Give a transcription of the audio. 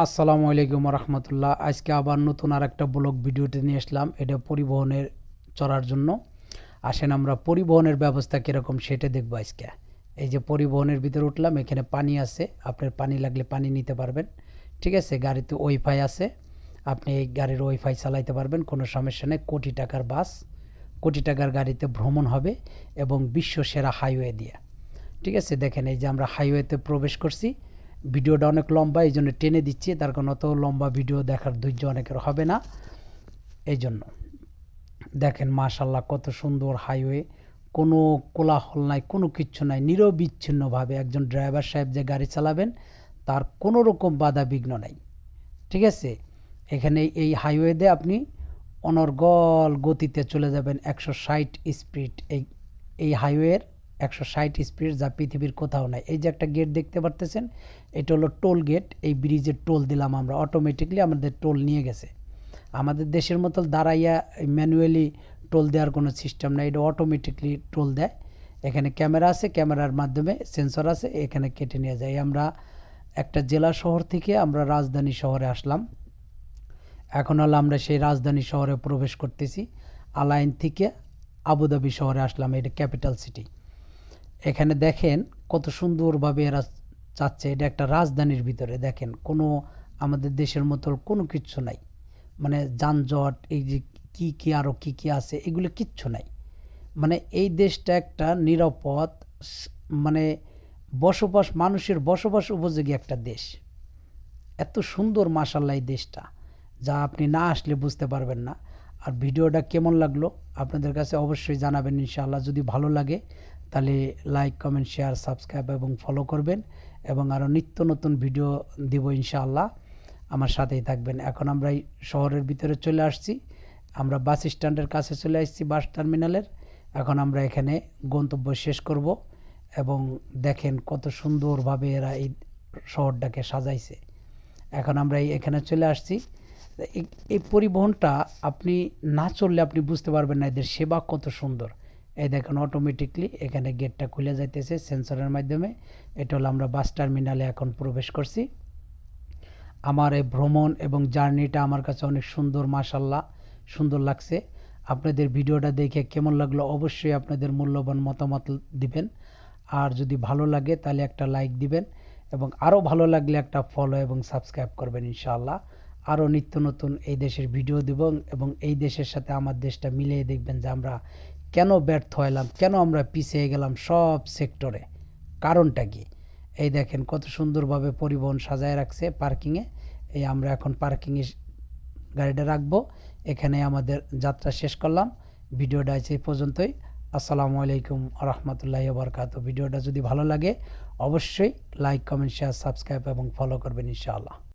আসসালামু আলাইকুম রহমতুল্লাহ। আজকে আবার নতুন আর একটা ব্লগ ভিডিওতে নিয়ে আসলাম। এটা পরিবহনের চড়ার জন্য। আসেন আমরা পরিবহনের ব্যবস্থা কীরকম সেটা দেখব আজকে। এই যে পরিবহনের ভিতরে উঠলাম, এখানে পানি আছে। আপনার পানি লাগলে পানি নিতে পারবেন। ঠিক আছে, গাড়িতে ওয়াইফাই আছে। আপনি এই গাড়ির ওয়াইফাই চালাইতে পারবেন, কোনো সমস্যা নেই। কোটি টাকার বাস, কোটি টাকার গাড়িতে ভ্রমণ হবে এবং বিশ্ব সেরা হাইওয়ে দিয়ে। ঠিক আছে, দেখেন এই যে আমরা হাইওয়েতে প্রবেশ করছি। ভিডিওটা অনেক লম্বা, এই জন্য টেনে দিচ্ছি। তার কারণ অত লম্বা ভিডিও দেখার ধৈর্য অনেকের হবে না। এই জন্য দেখেন মাশাল্লাহ কত সুন্দর হাইওয়ে। কোনো কোলাহল নাই, কোনো কিচ্ছু নাই। নিরবিচ্ছিন্নভাবে একজন ড্রাইভার সাহেব যে গাড়ি চালাবেন, তার কোনো রকম বাধা বিঘ্ন নাই। ঠিক আছে? এখানে এই হাইওয়েতে আপনি অনর্গল গতিতে চলে যাবেন একশো ষাট স্পিড। এই এই হাইওয়ের একশো ষাট স্পিড যা পৃথিবীর কোথাও নাই। এই যে একটা গেট দেখতে পারতেছেন, এটা হলো টোল গেট এই ব্রিজের টোল দিলাম আমরা। অটোমেটিকলি আমাদের টোল নিয়ে গেছে। আমাদের দেশের মতো দাঁড়াইয়া ম্যানুয়ালি টোল দেওয়ার কোনো সিস্টেম নাই। এটা অটোমেটিকলি টোল দেয়। এখানে ক্যামেরা আছে ক্যামেরার মাধ্যমে সেন্সর আছে, এখানে কেটে নিয়ে যায়। আমরা একটা জেলা শহর থেকে আমরা রাজধানী শহরে আসলাম। এখন হলো আমরা সেই রাজধানী শহরে প্রবেশ করতেছি। আলাইন থেকে আবুধাবি শহরে আসলাম। এটা ক্যাপিটাল সিটি এখানে দেখেন কত সুন্দরভাবে এরা চাচ্ছে এটা একটা রাজধানীর ভিতরে, দেখেন। কোনো আমাদের দেশের মতো কোনো কিচ্ছু নাই। মানে যানজট, এই যে কী কী আরও কী কী আছে, এগুলো কিচ্ছু নাই। মানে এই দেশটা একটা নিরাপদ মানে বসবাস, মানুষের বসবাস উপযোগী একটা দেশ। এত সুন্দর মাসাল্লাহ এই দেশটা। যা আপনি না আসলে বুঝতে পারবেন না। আর ভিডিওটা কেমন লাগল, আপনাদের কাছে অবশ্যই জানাবেন ইনশাআল্লাহ। যদি ভালো লাগে তাহলে লাইক কমেন্ট শেয়ার সাবস্ক্রাইব এবং ফলো করবেন এবং আরও নিত্য নতুন ভিডিও দিব ইনশাআল্লাহ। আমার সাথেই থাকবেন। এখন আমরা শহরের ভিতরে চলে আসছি। আমরা বাস স্ট্যান্ডের কাছে চলে আসছি বাস টার্মিনালের। এখন আমরা এখানে গন্তব্য শেষ করব এবং দেখেন কত সুন্দরভাবে এরা এই শহরটাকে সাজাইছে। এখন আমরা এখানে চলে আসছি। এই পরিবহনটা আপনি না চললে আপনি বুঝতে পারবেন না, এদের সেবা কত সুন্দর। এই দেখেন অটোমেটিকলি এখানে গেটটা খুলে যাইতেছে সেন্সরের মাধ্যমে। এটা হলো আমরা বাস টার্মিনালে এখন প্রবেশ করছি। আমার এই ভ্রমণ এবং জার্নিটা আমার কাছে অনেক সুন্দর মাসাল্লাহ সুন্দর লাগছে। আপনাদের ভিডিওটা দেখে কেমন লাগল অবশ্যই আপনাদের মূল্যবান মতামত দিবেন। আর যদি ভালো লাগে তাহলে একটা লাইক দিবেন এবং আরও ভালো লাগলে একটা ফলো এবং সাবস্ক্রাইব করবেন ইনশাআল্লাহ। আরও নিত্য নতুন এই দেশের ভিডিও দেব এবং এই দেশের সাথে আমার দেশটা মিলিয়ে দেখবেন যে আমরা কেন ব্যর্থ হলাম কেন আমরা পিছিয়ে গেলাম সব সেক্টরে? কারণটা কি? এই দেখেন কত সুন্দরভাবে পরিবহন সাজায় রাখছে পার্কিংয়ে এই আমরা এখন পার্কিংয়ে গাড়িটা রাখব। এখানে আমাদের যাত্রা শেষ করলাম। ভিডিওটা আছে এই পর্যন্তই। আসসালামু আলাইকুম রহমতুল্লাহ বরকাত ভিডিওটা যদি ভালো লাগে, অবশ্যই লাইক কমেন্ট শেয়ার সাবস্ক্রাইব এবং ফলো করবেন ইনশাআল্লাহ।